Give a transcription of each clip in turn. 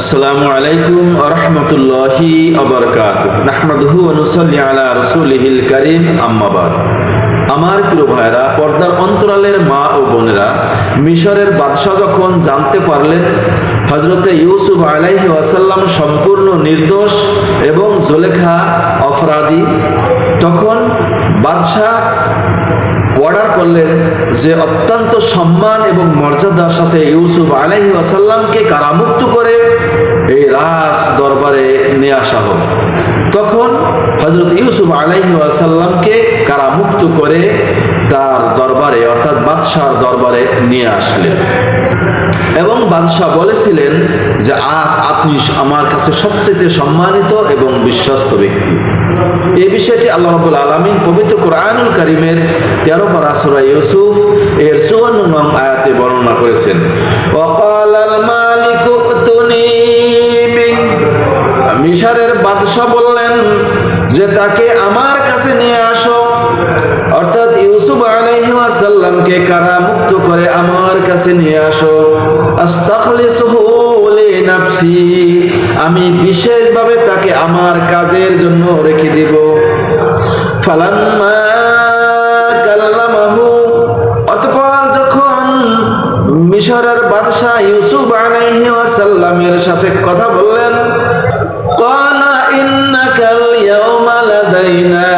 আসসালামু আলাইকুম আরহামতুল্লাহি আবরকাত নাহমাদহু অনুসল্লি আলা রসুলিহিল করিম আম্মাবাদ আমার প্রিয় ভাইরা পর্দার অন্তরালের মা ও বোনেরা, মিশরের বাদশাহ যখন জানতে পারলেন হজরতে ইউসুফ আলাইহি ওয়াসাল্লাম সম্পূর্ণ নির্দোষ এবং জোলেখা অপরাধী, তখন বাদশাহ অর্ডার করলেন যে অত্যন্ত সম্মান এবং মর্যাদার সাথে ইউসুফ আলহি আসাল্লামকে কারামুক্ত করে এই রাজ দরবারে নিয়ে আসা হোক। তখন হজরত ইউসুফ আলহি আসাল্লামকে কারামুক্ত করে তার দরবারে, অর্থাৎ বাদশাহ দরবারে নিয়ে আসলেন। এবং বাদশাহ বলেছিলেন যে, আজ আপনি আমার কাছে সবচেয়ে সম্মানিত এবং বিশ্বস্ত ব্যক্তি। এই বিষয়টি আল্লাহ রবুল আলমিন পবিত্র কোরআনুল করিমের তেরো পারা ইউসুফ এর চুয়ান্ন নং আয়াতে বর্ণনা করেছেন। মিশরের বাদশাহ বললেন যে, তাকে আমার কাছে নিয়ে আসো। অর্থাৎ ইউসুফ আলাইহিমাসাল্লামকে কারা মুক্ত করে আমার কাছে নিয়ে আসো। নাফসি, আমি বিশেষভাবে তাকে আমার কাজের জন্য রেখে দিব। ফালাম্মা কাল্লামাহু অতঃপর যখন মিশরের বাদশাহ ইউসুফ আলাইহি ওয়াসাল্লামের সাথে কথা বললেন কানা ইন্নাকাল ইয়াউমা লাদাইনা।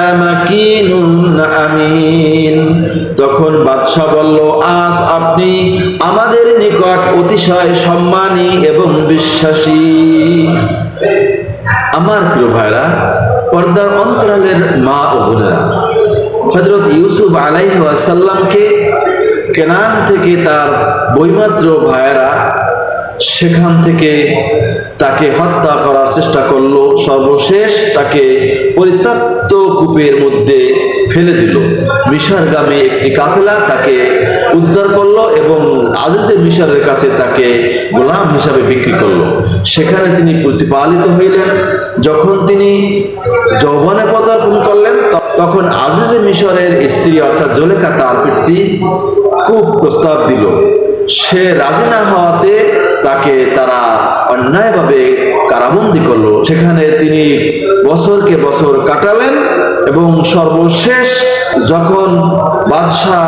তখন বাদশাহ বলল, আজ আপনি আমাদের নিকট অতিশয় সম্মানী এবং বিশ্বাসী। আমার প্রিয় ভাইরা, পর্দার অন্তরালের মা ও বোনেরা হজরত ইউসুফ আলাইহি ওয়াসাল্লামকে কেনান থেকে তার বইমাত্র ভাইয়েরা সেখান থেকে তাকে হত্যা করার চেষ্টা করল। সর্বশেষ তাকে পরিত্যক্ত কূপের মধ্যে ফেলে দিল। মিশরগামী একটি কাফেলা তাকে উদ্ধার করল এবং আজিজে মিশরের কাছে তাকে গোলাম হিসাবে বিক্রি করল। সেখানে তিনি প্রতিপালিত হইলেন। যখন তিনি যৌবনে পদার্পণ করলেন তখন আজিজে মিশরের স্ত্রী অর্থাৎ জলেখা তার প্রতি খুব প্রস্তাব দিল। সে রাজি না হওয়াতে তাকে তারা অন্যায়ভাবে কারাবন্দি করল। সেখানে তিনি বছরকে বছর কাটালেন এবং সর্বশেষ যখন বাদশাহ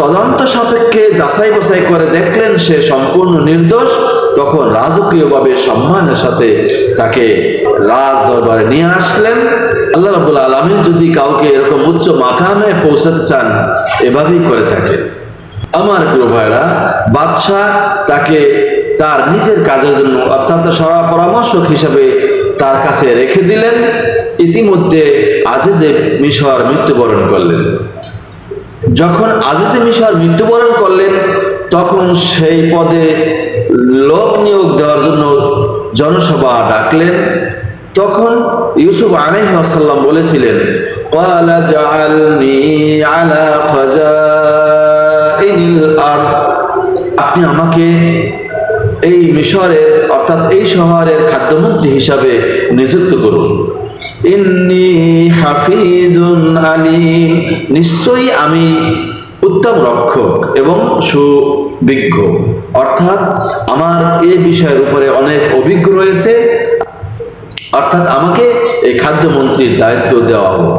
তদন্ত সাপেক্ষে যাচাই বাছাই করে দেখলেন সে সম্পূর্ণ নির্দোষ, তখন রাজকীয়ভাবে সম্মানের সাথে তাকে রাজ দরবারে নিয়ে আসলেন। আল্লাহ রাবুল আলমী যদি কাউকে এরকম উচ্চ মাকামে পৌঁছাতে চান, এভাবেই করে থাকে। আমার প্রিয় ভাইরা বাদশাহ তাকে তার নিজের কাজের জন্য অর্থাৎ সভা পরামর্শক হিসাবে তার কাছে রেখে দিলেন। ইতিমধ্যে আজিজে মিশর মৃত্যুবরণ করলেন। যখন আজিজে মিশর মৃত্যুবরণ করলেন, তখন সেই পদে লোক নিয়োগ দেওয়ার জন্য জনসভা ডাকলেন। তখন ইউসুফ ওয়াসাল্লাম বলেছিলেন আপনি আমাকে এই মিশরের, অর্থাৎ এই শহরের খাদ্যমন্ত্রী হিসাবে নিযুক্ত করুন। ইন্নি হাফিজুন আলিম, নিশ্চয়ই আমি উত্তম রক্ষক এবং সুবিজ্ঞ। অর্থাৎ আমার এই বিষয়ের উপরে অনেক অভিজ্ঞ রয়েছে। অর্থাৎ আমাকে এই খাদ্যমন্ত্রীর দায়িত্ব দেওয়া হোক।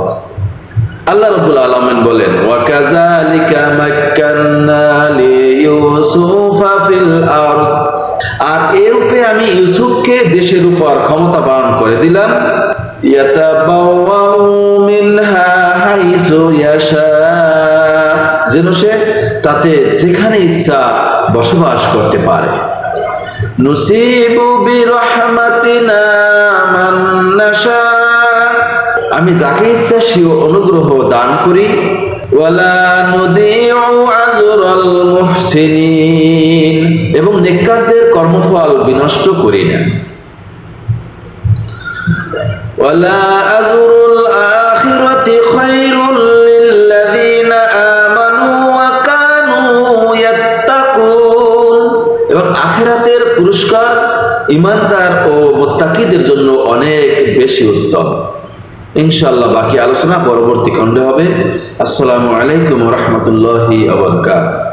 আল্লাহ রাব্বুল আলামিন বলেন ওয়াকাযালিকা মাক্কান্না লিইউসুফা ফিল আরদ আর এরূপে আমি ইউসুফকে দেশের উপর ক্ষমতা ক্ষমতাবান করে দিলাম। যেন সে তাতে যেখানে ইচ্ছা বসবাস করতে পারে। আমি যাকে ইচ্ছা সেও অনুগ্রহ দান করি। ওয়ালা নুদিউ আজরাল মুহসিনিন। এবং নেককারদের কর্মফল বিনষ্ট করি না। ওয়ালা আজরুল এবং আখিরাতের পুরস্কার ইমানদার ও মুত্তাকিদের জন্য অনেক বেশি উত্তম। ইনশাআল্লাহ বাকি আলোচনা পরবর্তী খণ্ডে হবে। আসসালামু আলাইকুম রহমতুল্লাহি আবরকাত